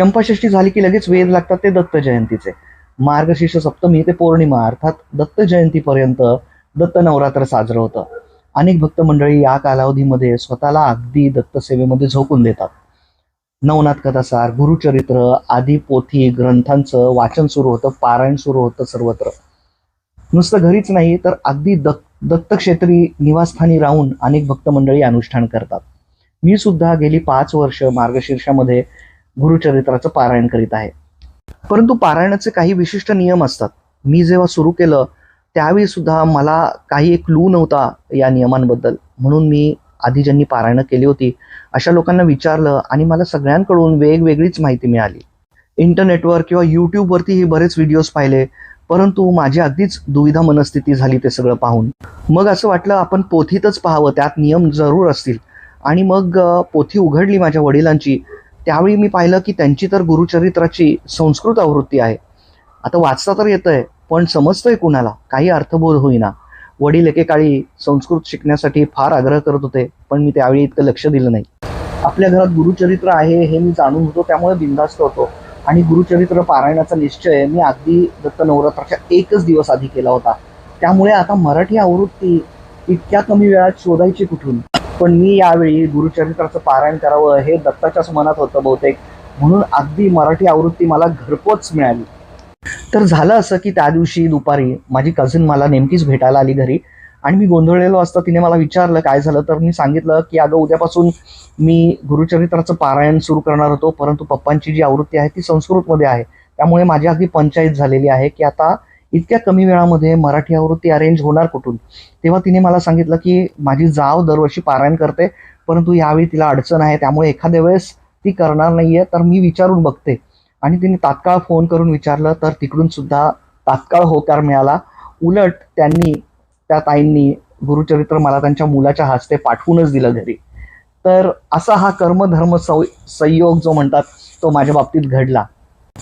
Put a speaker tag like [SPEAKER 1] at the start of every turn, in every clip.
[SPEAKER 1] चंपाषष्ठी झाली की लगेच वेध लागतात ते दत्त जयंतीचे. मार्गशीर्ष सप्तमी ते पौर्णिमा अर्थात दत्त जयंतीपर्यंत दत्त नवरात्र साजरं होतं. अनेक भक्त मंडळी या कालावधीमध्ये स्वतःला अगदी दत्त सेवेमध्ये झोकून देतात. नवनाथ कथासार गुरुचरित्र आदी पोथी ग्रंथांचं वाचन सुरू होतं पारायण सुरू होतं सर्वत्र. नुसतं घरीच नाही तर अगदी दत्त दत्तक्षेत्री निवासस्थानी राहून अनेक भक्त मंडळी अनुष्ठान करतात. मी सुद्धा गेली पाच वर्ष मार्गशीर्षामध्ये गुरुचरित्राचं पारायण करीत आहे. परंतु पारायणाचे काही विशिष्ट नियम असतात. मी जेव्हा सुरू केलं त्यावेळी सुद्धा मला काही एक क्लू नव्हता या नियमांबद्दल. म्हणून मी आधी ज्यांनी पारायणं केली होती अशा लोकांना विचारलं आणि मला सगळ्यांकडून वेगवेगळीच माहिती मिळाली. इंटरनेटवर किंवा यूट्यूबवरती हे बरेच व्हिडिओज पाहिले परंतु माझी अगदीच दुविधा मनस्थिती झाली ते सगळं पाहून. मग असं वाटलं आपण पोथीतच पाहावं त्यात नियम जरूर असतील. आणि मग पोथी उघडली माझ्या वडिलांची त्यावेळी मी पाहिलं की त्यांची तर गुरुचरित्राची संस्कृत आवृत्ती आहे. आता वाचता तर येतंय पण समजतंय कुणाला? काही अर्थबोध होईना. वडील एकेकाळी संस्कृत शिकण्यासाठी फार आग्रह करत होते पण मी त्यावेळी इतकं लक्ष दिलं नाही. आपल्या घरात गुरुचरित्र आहे हे मी जाणून होतो त्यामुळे बिंदास्त होतो. आणि गुरुचरित्र पारायणाचा निश्चय मी अगदी दत्त नवरात्राच्या एकच दिवस आधी केला होता. त्यामुळे आता मराठी आवृत्ती इतक्या कमी वेळात शोधायची कुठून? पण मी यावेळी गुरुचरित्राचं पारायण करावं हे दत्ताच्याच मनात होतं बहुतेक. म्हणून अगदी मराठी आवृत्ती मला घरपोच मिळाली. तर झालं असं की त्या दिवशी दुपारी माझी कझिन मला नेमकीच भेटायला आली घरी आणि मी गोंधळलेलो असता तिने मला विचारलं काय झालं तर मी सांगितलं की अगं उद्यापासून मी गुरुचरित्राचं पारायण सुरू करणार होतो परंतु पप्पांची जी आवृत्ती आहे ती संस्कृतमध्ये आहे. त्यामुळे माझी अगदी पंचायत झालेली आहे की आता इतक्या कमी वेळामध्ये मराठी आवृत्ती अरेंज होणार कुठून? तेव्हा तिने मला सांगितलं की माझी जाव दरवर्षी पारायण करते परंतु यावेळी तिला अडचण आहे त्यामुळे एखाद्या वेळेस ती करणार नाही आहे तर मी विचारून बघते. आणि तिने तात्काळ फोन करून विचारलं तर तिकडून सुद्धा तात्काळ होकार मिळाला. उलट त्यांनी त्या ताईंनी गुरुचरित्र मला त्यांच्या मुलाच्या हस्ते पाठवूनच दिलं घरी. तर असा हा कर्मधर्म सौ संयोग जो म्हणतात तो माझ्या बाबतीत घडला.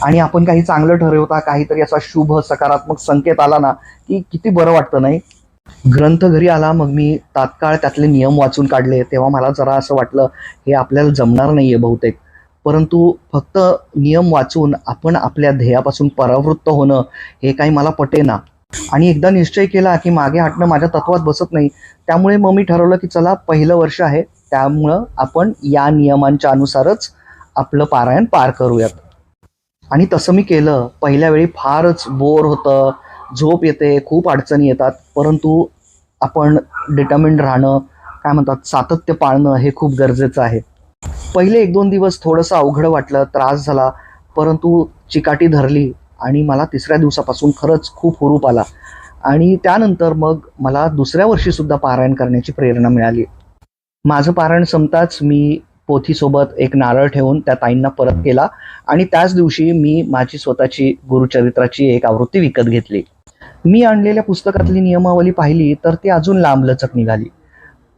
[SPEAKER 1] आणि आपण काही चांगलं ठरवता काहीतरी असा शुभ सकारात्मक संकेत आला ना की किती बरं वाटतं नाही? ग्रंथ घरी आला मग मी तात्काळ त्यातले नियम वाचून काढले तेव्हा मला जरा असं वाटलं हे आपल्याला जमणार नाहीये बहुतेक. परंतु फक्त नियम वाचून आपण आपल्या ध्येयापासून परावृत्त होणं हे काही मला पटेना आणि एकदा निश्चय केला की मागे हटणं माझ्या तत्वात बसत नाही. त्यामुळे मग मी ठरवलं की चला पहिलं वर्ष आहे त्यामुळं आपण या नियमांच्या अनुसारच आपलं पारायण पार करूयात. आणि तसं मी केलं. पहिल्या वेळी फारच बोर होतं. झोप येते खूप अडचणी येतात. परंतु आपण डिटर्मिंड राहणं काय म्हणतात सातत्य पाळणं हे खूप गरजेचं आहे. पहिले एक दोन दिवस थोडंसं अवघड वाटलं त्रास झाला. परंतु चिकाटी धरली आणि मला तिसऱ्या दिवसापासून खरंच खूप हुरूप आला. आणि त्यानंतर मग मला दुसऱ्या वर्षीसुद्धा पारायण करण्याची प्रेरणा मिळाली. माझं पारायण संपताच मी पोथीसोबत एक नारळ ठेवून त्या ताईंना परत केला. आणि त्याच दिवशी मी माझी स्वतःची गुरुचरित्राची एक आवृत्ती विकत घेतली. मी आणलेल्या पुस्तकातली नियमावली पाहिली तर ती अजून लांबलचक निघाली.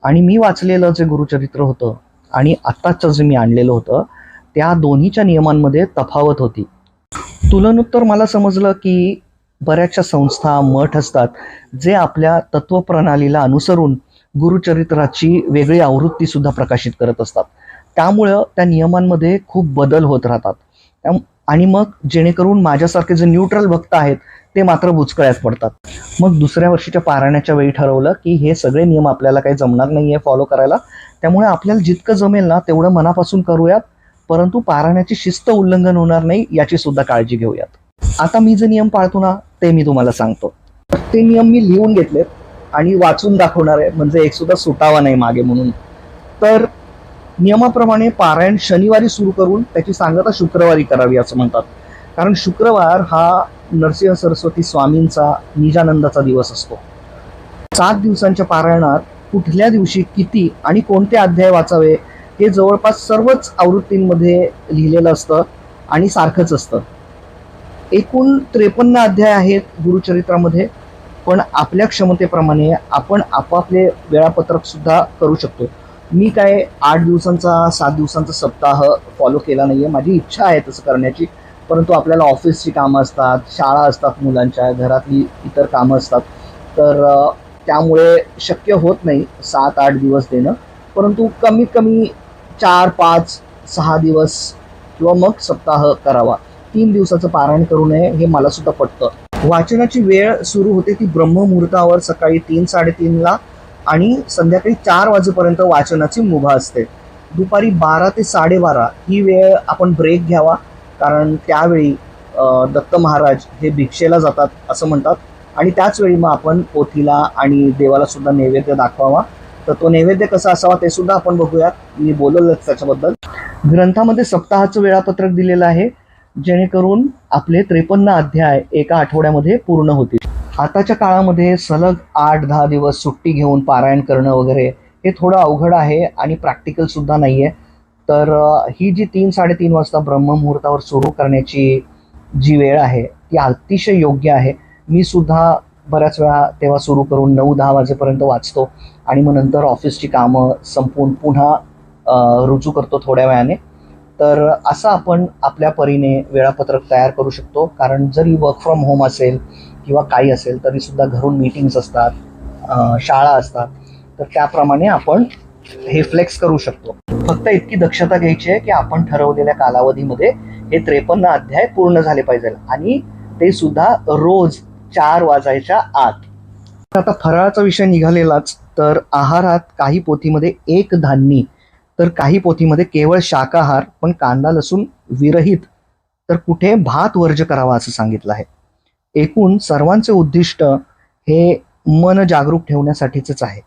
[SPEAKER 1] आणि मी वाचलेलं जे गुरुचरित्र होतं आणि आत्ताचं जे मी आणलेलं होतं त्या दोन्हीच्या नियमांमध्ये तफावत होती. तुलनोत्तर मला समजलं की बऱ्याचशा संस्था मठ असतात जे आपल्या तत्वप्रणालीला अनुसरून गुरुचरित्राची वेगळी आवृत्ती सुद्धा प्रकाशित करत असतात. त्यामुळं त्या नियमांमध्ये खूप बदल होत राहतात. आणि मग जेणेकरून माझ्यासारखे जे न्यूट्रल भक्त आहेत ते मात्र बुचकळ्यात पडतात. मग दुसऱ्या वर्षीच्या पारायणाच्या वेळी ठरवलं की हे सगळे नियम आपल्याला काही जमणार नाही आहे फॉलो करायला. त्यामुळे आपल्याला जितकं जमेल ना तेवढं मनापासून करूयात. परंतु पारायणाची शिस्त उल्लंघन होणार नाही याची सुद्धा काळजी घेऊयात. आता मी जे नियम पाळतो ना ते मी तुम्हाला सांगतो. ते नियम मी लिहून घेतलेत आणि वाचून दाखवणार आहे. म्हणजे एक सुद्धा सुटावा नाही मागे म्हणून. तर नियमाप्रमाणे पारायण शनिवारी सुरू करून त्याची सांगता शुक्रवारी करावी असं म्हणतात. कारण शुक्रवार हा नरसिंह सरस्वती स्वामींचा निजानंदाचा दिवस असतो. सात दिवसांच्या पारायणात कुठल्या दिवशी किती आणि कोणते अध्याय वाचावे हे जवळपास सर्वच आवृत्तींमध्ये लिहिलेलं असतं आणि सारखंच असतं. एकूण त्रेपन्न अध्याय आहेत गुरुचरित्रामध्ये पण आपल्या क्षमतेप्रमाणे आपण आपापले वेळापत्रक सुद्धा करू शकतो. मी काय आठ दिवसांचा सात दिवसांचा सप्ताह फॉलो केला नाही आहे माझी इच्छा आहे तसं करण्याची. परंतु आपल्याला ऑफिसची कामं असतात शाळा असतात मुलांच्या घरातली इतर कामं असतात. तर त्यामुळे शक्य होत नाही सात आठ दिवस देणं. परंतु कमीत कमी चार पाच सहा दिवस किंवा मग सप्ताह करावा. तीन दिवसाचं पारायण करू नये हे मला सुद्धा पटतं. वाचनाची वेळ सुरू होते ती ब्रह्ममुहूर्तावर सकाळी तीन साडेतीनला. आणि संध्याकाळी चार वाजेपर्यंत वाचनाची मुभा असते. दुपारी बारा ते साडेबारा ही वेळ आपण ब्रेक घ्यावा कारण त्यावेळी दत्त महाराज हे भिक्षेला जातात असं म्हणतात. आणि त्याचवेळी मग आपण पोथीला आणि देवाला सुद्धा नैवेद्य दाखवावा. तर तो नैवेद्य कसा असावा ते सुद्धा आपण बघूयात. मी बोललोच त्याच्याबद्दल. ग्रंथामध्ये सप्ताहाचं वेळापत्रक दिलेलं आहे जेणेकरून आपले त्रेपन्न अध्याय एका आठवड्यामध्ये पूर्ण होतील. आताच्या काळामध्ये सलग आठ दहा दिवस सुट्टी घेऊन पारायण करणं वगैरे हे थोडं अवघड आहे आणि प्रॅक्टिकल सुद्धा नाही आहे तर ही जी तीन साडेतीन वाजता ब्रह्ममुहूर्तावर सुरू करण्याची जी वेळ आहे ती अतिशय योग्य आहे. मी सुद्धा बऱ्याच वेळा तेव्हा सुरू करून नऊ दहा वाजेपर्यंत वाचतो आणि मग नंतर ऑफिसची कामं संपवून पुन्हा रुजू करतो थोड्या वेळाने. तर असं आपण आपल्या परीने वेळापत्रक तयार करू शकतो. कारण जरी वर्क फ्रॉम होम असेल किंवा काही असेल तरी सुद्धा घरून मीटिंग्स असतात शाळा असतात तर त्याप्रमाणे आपण हे फ्लेक्स करू शकतो. फक्त इतकी दक्षता घ्यायची आहे की आपण ठरवलेल्या कालावधीमध्ये हे त्रेपन्न अध्याय पूर्ण झाले पाहिजे आणि ते सुद्धा रोज चार वाजायच्या आत. आता फराळाचा विषय निघालेलाच तर आहारात काही पोथीमध्ये एक धान्य तर काही पोथीमध्ये केवळ शाकाहार पण कांदा लसूण विरहित तर कुठे भात वर्ज करावा असं सांगितलं आहे. एकूण सर्वांचे उद्दिष्ट हे मन जागरूक ठेवण्यासाठीच आहे.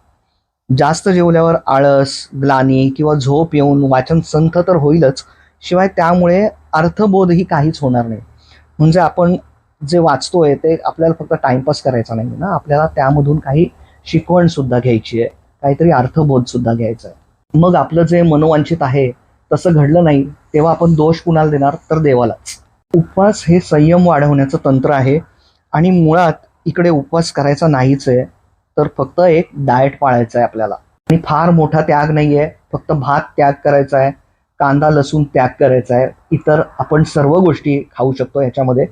[SPEAKER 1] जास्त जेवल्यावर आळस ग्लानी किंवा झोप येऊन वाचन संथ तर होईलच शिवाय त्यामुळे अर्थबोधही काहीच होणार नाही. म्हणजे आपण जे वाचतोय ते आपल्याला फक्त टाइमपास करायचा नाही ना. आपल्याला त्यामधून काही शिकवण सुद्धा घ्यायची आहे. काहीतरी अर्थबोध सुद्धा घ्यायचा आहे. मग आपलं जे मनोवांछित आहे तसं घडलं नाही तेव्हा आपण दोष कुणाला देणार? तर देवालाच. उपवास हे संयम वाढवण्याचं तंत्र आहे. आणि मुळात इकडे उपवास करायचा नाहीच आहे तर फक्त एक डाएट पाळायचा आहे आपल्याला. आणि फार मोठा त्याग नाही आहे फक्त भात त्याग करायचा आहे कांदा लसूण त्याग करायचा आहे इतर आपण सर्व गोष्टी खाऊ शकतो ह्याच्यामध्ये.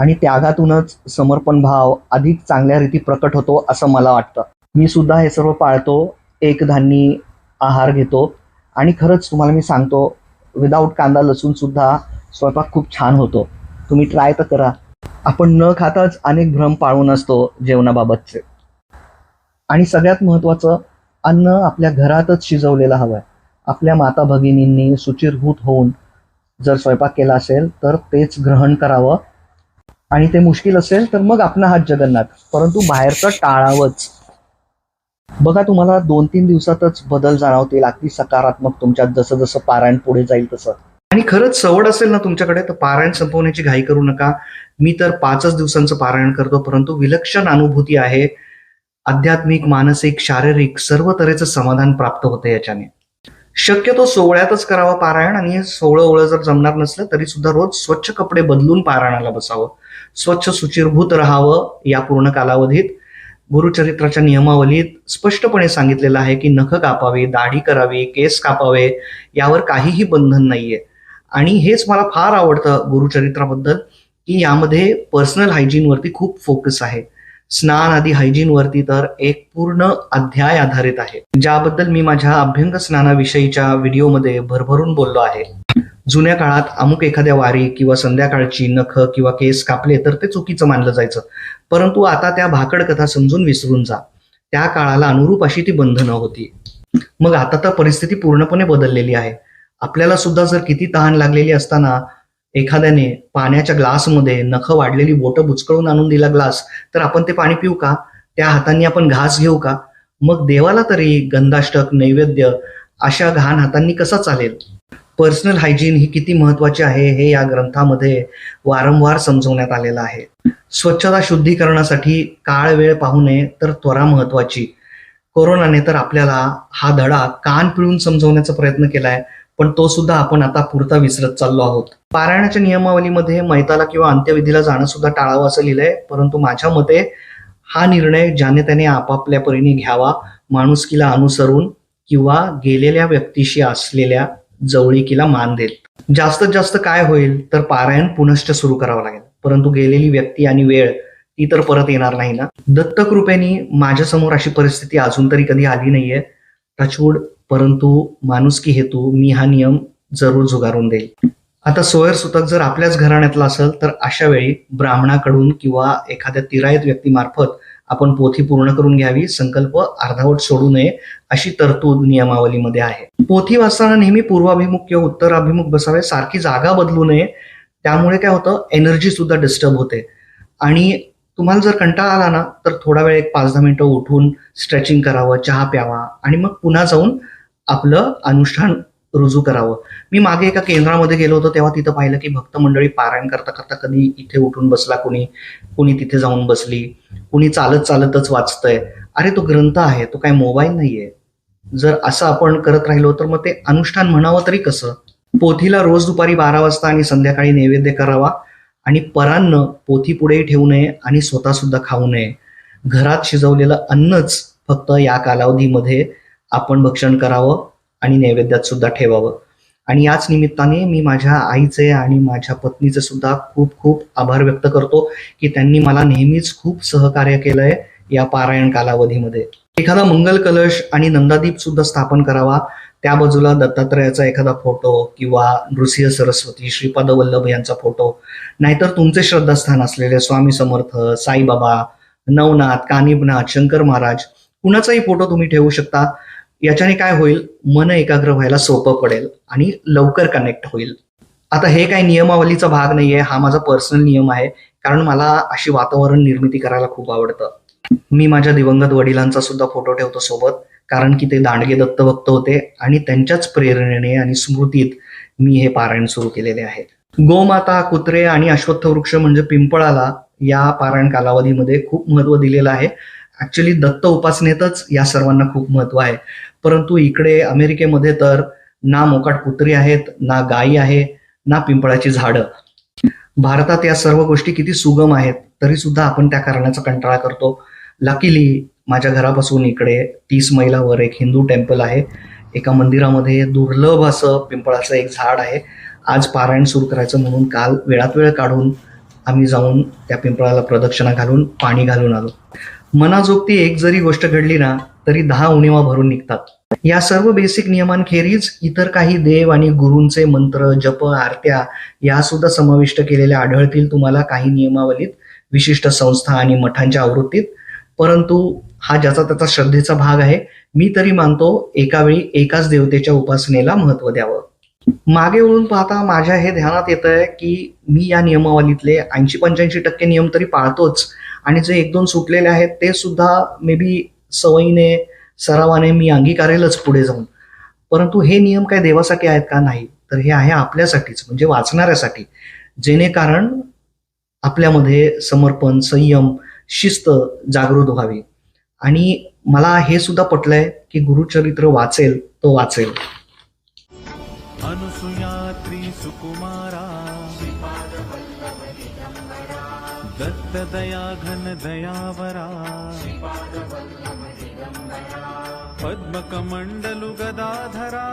[SPEAKER 1] आणि त्यागातूनच समर्पण भाव अधिक चांगल्या रीती प्रकट होतो असं मला वाटतं. मी सुद्धा हे सर्व पाळतो एक धान्य आहार घेतो. आणि खरंच तुम्हाला मी सांगतो विदाऊट कांदा लसूण सुद्धा स्वयंपाक खूप छान होतो. तुम्ही ट्राय तर करा. आपण न खाताच अनेक भ्रम पाळून असतो जेवणाबाबतचे. आणि सगळ्यात महत्त्वाचं अन्न आपल्या घरातच शिजवलेलं हवं आहे आपल्या माता भगिनींनी सुचिरभूत होऊन जर स्वयंपाक केला असेल तर तेच ग्रहण करावं. आणि ते मुश्किल असेल तर मग आपला हात जगन्नाथ. परंतु बाहेरचं टाळावंच. बघा तुम्हाला दोन तीन दिवसातच बदल जाणवतील अगदी सकारात्मक तुमच्यात जसं जसं पारायण पुढे जाईल तसं. आणि खरंच सवड असेल ना तुमच्याकडे तर पारायण संपवण्याची घाई करू नका. मी तर पाचच दिवसांचं पारायण करतो परंतु विलक्षण अनुभूती आहे. आध्यात्मिक मानसिक शारीरिक सर्व तऱ्हेचं समाधान प्राप्त होतं याच्याने. शक्यतो सोहळ्यातच करावं पारायण आणि सोहळं ओळं जर जमणार नसलं तरी सुद्धा रोज स्वच्छ कपडे बदलून पारायणाला बसावं. स्वच्छ सुचिरभूत राहावं या पूर्ण कालावधीत. गुरुचरित्राच्या नियमावलीत स्पष्टपणे सांगितलेलं आहे की नख कापावे दाढी करावी केस कापावे यावर काहीही बंधन नाहीये. आणि हेच मला फार आवडतं गुरुचरित्राबद्दल की यामध्ये पर्सनल हायजीनवरती खूप फोकस आहे. स्नान आदी हायजीन वरती तर एक पूर्ण अध्याय आधारित आहे. ज्याबद्दल मी माझ्या अभ्यंग स्नानाविषयीच्या व्हिडिओमध्ये भरभरून बोललो आहे. जुन्या काळात अमुक एखाद्या वारी किंवा संध्याकाळची नख किंवा केस कापले तर ते चुकीचं मानलं जायचं. परंतु आता त्या भाकड कथा समजून विसरून जा. त्या काळाला अनुरूप अशी ती बंधनं होती. मग आता तर परिस्थिती पूर्णपणे बदललेली आहे. आपल्याला सुद्धा जर किती तहान लागलेली असताना एखाद्याने पाण्याच्या ग्लासमध्ये नख वाढलेली बोटं बुचकळून आणून दिला ग्लास तर आपण ते पाणी पिऊ का? त्या हातांनी आपण घास घेऊ का? मग देवाला तरी गंधाष्टक नैवेद्य अशा घाण हातांनी कसा चालेल? पर्सनल हायजीन ही किती महत्वाची आहे हे या ग्रंथामध्ये वारंवार समजवण्यात आलेलं आहे. स्वच्छता शुद्धीकरणासाठी काळ वेळ पाहू नये तर त्वरा महत्वाची कोरोनाने तर आपल्याला हा धडा कान पिळून समजवण्याचा प्रयत्न केलाय. पण तो सुद्धा आपण आता पुरता विसरत चाललो आहोत. पारायणाच्या नियमावलीमध्ये मैताला किंवा अंत्यविधीला जाणं सुद्धा टाळावं असं लिहिलंय परंतु माझ्या मते हा निर्णय ज्याने त्याने आपापल्या परीने घ्यावा माणुसकीला अनुसरून किंवा गेलेल्या व्यक्तीशी असलेल्या जवळीकीला मान देईल जास्तीत जास्त काय होईल तर पारायण पुनश्च सुरू करावं लागेल. परंतु गेलेली व्यक्ती आणि वेळ ती तर परत येणार नाही ना? दत्तकृपेनी माझ्यासमोर अशी परिस्थिती अजून तरी कधी आली नाहीये. टचवूड परंतु माणुसकी हेतू मी हा नियम जरूर झुगारून देईल. आता सोयर सुतक जर आपल्याच घराण्यातला असेल तर अशा वेळी ब्राह्मणाकडून किंवा एखाद्या तिरायत व्यक्तीमार्फत आपण पोथी पूर्ण करून घ्यावी संकल्प अर्धावट सोडू नये अशी तरतूद नियमावलीमध्ये आहे. पोथी वाचताना नेहमी पूर्वाभिमुख किंवा उत्तराभिमुख बसावे सारखी जागा बदलू नये त्यामुळे काय होतं एनर्जी सुद्धा डिस्टर्ब होते. आणि तुम्हाला जर कंटाळा आला ना तर थोडा वेळ एक पाच दहा मिनिटं उठून स्ट्रेचिंग करावं चहा प्यावा आणि मग पुन्हा जाऊन आपलं अनुष्ठान रुजू करावं. मी मागे एका केंद्रामध्ये गेलो होतो तेव्हा तिथं पाहिलं की भक्त मंडळी पारायण करता करता कधी इथे उठून बसला कोणी कोणी तिथे जाऊन बसली कोणी चालत चालतच वाचतंय. अरे तो ग्रंथ आहे तो काय मोबाईल नाहीये. जर असं आपण करत राहिलो तर मग ते अनुष्ठान म्हणावं तरी कसं? पोथीला रोज दुपारी बारा वाजता आणि संध्याकाळी नैवेद्य करावा आणि परान्न पोथी पुढेही ठेवू नये आणि स्वतः सुद्धा खाऊ नये. घरात शिजवलेलं अन्नच फक्त या कालावधीमध्ये आपण भक्षण करावं आणि नैवेद्यात सुद्धा ठेवावं. आणि याच निमित्ताने मी माझ्या आईचे आणि माझ्या पत्नीचे सुद्धा खूप खूप आभार व्यक्त करतो की त्यांनी मला नेहमीच खूप सहकार्य केलंय या पारायण कालावधीमध्ये. एखादा मंगल कलश आणि नंदादीप सुद्धा स्थापन करावा त्या बाजूला दत्तात्रयाचा एखादा फोटो किंवा नृसिंह सरस्वती श्रीपाद वल्लभ यांचा फोटो. नाहीतर तुमचे श्रद्धास्थान असलेले स्वामी समर्थ साईबाबा नवनाथ कानिबनाथ शंकर महाराज कुणाचाही फोटो तुम्ही ठेवू शकता. याच्याने काय होईल? मन एकाग्र व्हायला सोपं पडेल आणि लवकर कनेक्ट होईल. आता हे काही नियमावलीचा भाग नाहीये. हा माझा पर्सनल नियम आहे. कारण मला अशी वातावरण निर्मिती करायला खूप आवडतं. मी माझ्या दिवंगत वडिलांचा सुद्धा फोटो ठेवतो सोबत. कारण की ते दांडगे दत्तभक्त होते आणि त्यांच्याच प्रेरणेने आणि स्मृतीत मी हे पारायण सुरू केलेले आहे. गोमाता कुत्रे आणि अश्वत्थ वृक्ष म्हणजे पिंपळाला या पारायण कालावधीमध्ये खूप महत्त्व दिलेलं आहे. ऍक्च्युली दत्त उपासनेतच या सर्वांना खूप महत्त्व आहे. परंतु इकडे अमेरिकेमध्ये तर ना मोकाट कुत्री आहेत ना गायी आहे ना पिंपळाची झाडं. भारतात या सर्व गोष्टी किती सुगम आहेत तरी सुद्धा आपण त्या करण्याचा कंटाळा करतो. लकीली माझ्या घरापासून इकडे तीस मैलावर एक हिंदू टेम्पल आहे. एका मंदिरामध्ये दुर्लभ असं पिंपळाचं एक झाड आहे. आज पारायण सुरू करायचं म्हणून काल वेळात वेळ काढून आम्ही जाऊन त्या पिंपळाला प्रदक्षिणा घालून पाणी घालून आलो. मनाजोगती एक जरी गोष्ट घडली ना तरी दहा उणीवा भरून निघतात. या सर्व बेसिक नियमांखेरीज इतर काही देव आणि गुरूंचे मंत्र जप आरत्या या सुद्धा समाविष्ट केलेल्या आढळतील तुम्हाला काही नियमावलीत विशिष्ट संस्था आणि मठांच्या आवृत्तीत. परंतु हा ज्याचा त्याचा श्रद्धेचा भाग आहे मी तरी मानतो एका वेळी एकाच देवतेच्या उपासनेला महत्त्व द्यावं. मागे वळून पाहता माझ्या हे ध्यानात येत आहे की मी या नियमावलीतले ऐंशी पंच्याऐंशी टक्के नियम तरी पाळतोच आणि जे एक दोन सुटलेले आहेत ते सुद्धा मे बी सवयीने सरावाने मी अंगीकारेलच पुढे जाऊन. परंतु हे नियम काय देवासाठी आहेत का नाही तर हे आहे आपल्यासाठीच म्हणजे वाचणाऱ्यासाठी. जेणेकारण आपल्यामध्ये समर्पण संयम शिस्त जागृत व्हावी. आणि मला हे सुद्धा पटलंय की गुरुचरित्र वाचेल तो वाचेल.
[SPEAKER 2] दया घन दयावरा पद्मकमण्डलु गदाधरा।